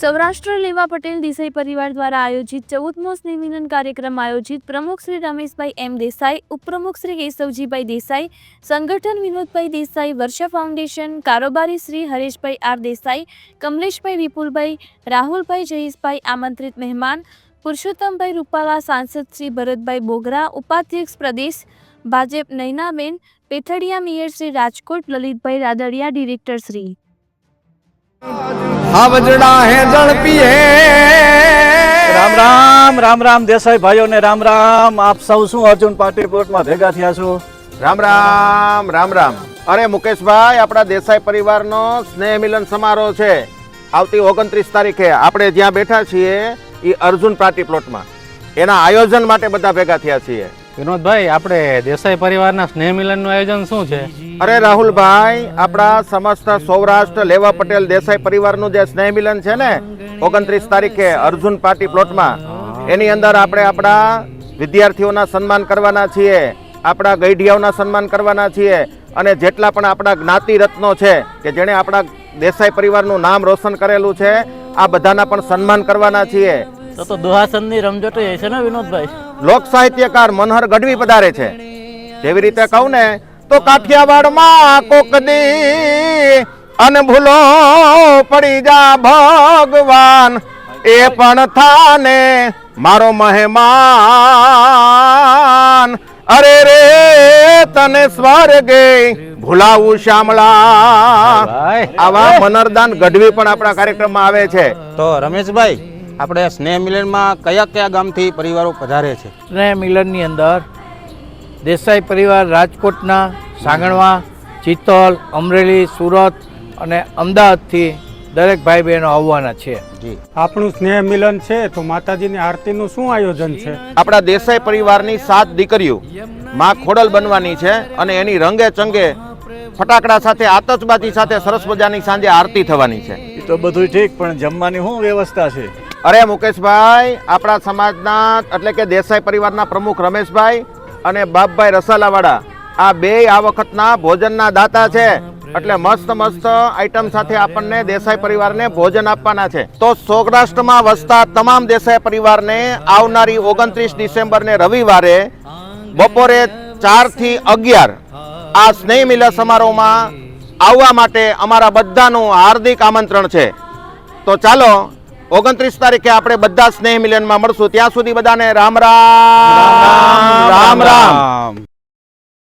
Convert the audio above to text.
સૌરાષ્ટ્ર લેવા પટેલ દેસાઈ પરિવાર દ્વારા આયોજિત ચૌદમો સ્નેહમિલન કાર્યક્રમ આયોજિત પ્રમુખ શ્રી રમેશભાઈ એમ દેસાઈ, ઉપપ્રમુખ શ્રી કેશવજીભાઈ દેસાઈ, સંગઠન વિનોદભાઈ દેસાઈ, વર્ષા ફાઉન્ડેશન, કારોબારી શ્રી હરેશભાઈ આર દેસાઈ, કમલેશભાઈ વિપુલભાઈ, રાહુલભાઈ જયેશભાઈ આમંત્રિત મહેમાન, પુરુષોત્તમભાઈ રૂપાલા, સાંસદ શ્રી ભરતભાઈ બોગરા, ઉપાધ્યક્ષ પ્રદેશ ભાજપ નૈનાબેન, પેથડિયા મેયર શ્રી રાજકોટ લલિતભાઈ રાદડિયા, ડિરેક્ટર શ્રી. હાવજડા હે ઝડપી પીએ. રામ રામ રામ રામ દેસાઈ ભાઈઓને રામ રામ. આપ સૌ શું અર્જુન પાર્ટી પ્લોટમાં ભેગા થયા છો? રામ રામ રામ રામ. અરે મુકેશભાઈ આપણા દેસાઈ પરિવારનો સ્નેહ મિલન સમારોહ છે. આવતી ઓગણત્રીસ તારીખે આપણે જ્યાં બેઠા છીએ એ અર્જુન પાર્ટી પ્લોટમાં. એના આયોજન માટે બધા ભેગા થયા છીએ. વિનોદભાઈ આપણે દેસાઈ પરિવારના સ્નેહ મિલનનું આયોજન શું છે? અરે રાહુલભાઈ આપણા સમસ્ત સૌરાષ્ટ્ર લેવા પટેલ દેસાઈ પરિવારનું જે સ્નેહ મિલન છે ને ઓગણત્રીસ તારીખે અર્જુન પાર્ટી પ્લોટમાં એની અંદર આપણે આપણા વિદ્યાર્થીઓના સન્માન કરવાના છીએ આપણા ગઈઢિયાઓના સન્માન કરવાના છીએ અને જેટલા પણ આપણા જ્ઞાતિ રત્નો છે કે જેણે આપણા દેસાઈ પરિવારનું નામ રોશન કરેલું છે આ બધાના પણ સન્માન કરવાના છીએ. તો તો દુહાસનની રમઝટ એ છે ને વિનોદભાઈ? લોક સાહિત્યકાર મનહર ગઢવી પધારે છે. જેવી રીતે કહું ને તો કાઠિયાવાડમાં કોક અનભૂલો અને ભૂલો પડી જા ભગવાન. એ પણ થાને મારો મહેમાન. અરે રે તને સ્વર્ગે ભૂલાવું શ્યામળા આવા મનરદાન ગઢવી પણ આપણા કાર્યક્રમમાં આવે છે. તો રમેશભાઈ આપણે સ્નેહ મિલનમાં કયા કયા ગામથી પરિવારો પધારે છે? સ્નેહ મિલનની અંદર દેસાઈ પરિવાર રાજકોટના સાંગણવા ચિત્તોલ અમરેલી સુરત અને અમદાવાદથી દરેક ભાઈ બહેનો આવવાના છે. આપણું સ્નેહ મિલન છે તો માતાજીની આરતીનું શું આયોજન છે? આપણા દેસાઈ પરિવારની સાત દીકરીઓ માં ખોડલ બનવાની છે અને એની રંગે ચંગે ફટાકડા સાથે આતશબાજી સાથે સરસ મજાની સાંજે આરતી થવાની છે. તો બધું ઠીક પણ જમવાની શું વ્યવસ્થા છે? અરે, મુકેશભાઈ, આપણા સમાજના, એટલે કે દેસાઈ પરિવારના પ્રમુખ રમેશભાઈ અને બાપભાઈ રસાલાવાળા, આ બે આ વખતના ભોજનના દાતા છે. એટલે મસ્ત મસ્ત આઈટમ સાથે આપણને દેસાઈ પરિવારને ભોજન આપવાના છે. તો સૌરાષ્ટ્રમાં વસતા તમામ દેસાઈ પરિવારને આવનારી ઓગણત્રીસ ડિસેમ્બરને રવિવારે બપોરે ચારથી અગિયાર આ સ્નેહ મિલન સમારોહમાં આવવા માટે અમારા બધાનું હાર્દિક આમંત્રણ છે. તો ચાલો ઓગણત્રીસ તારીખે આપણે બધા સ્નેહ મિલનમાં મળશું. ત્યાં સુધી બધાને રામ રામ. રામ રામ. રામ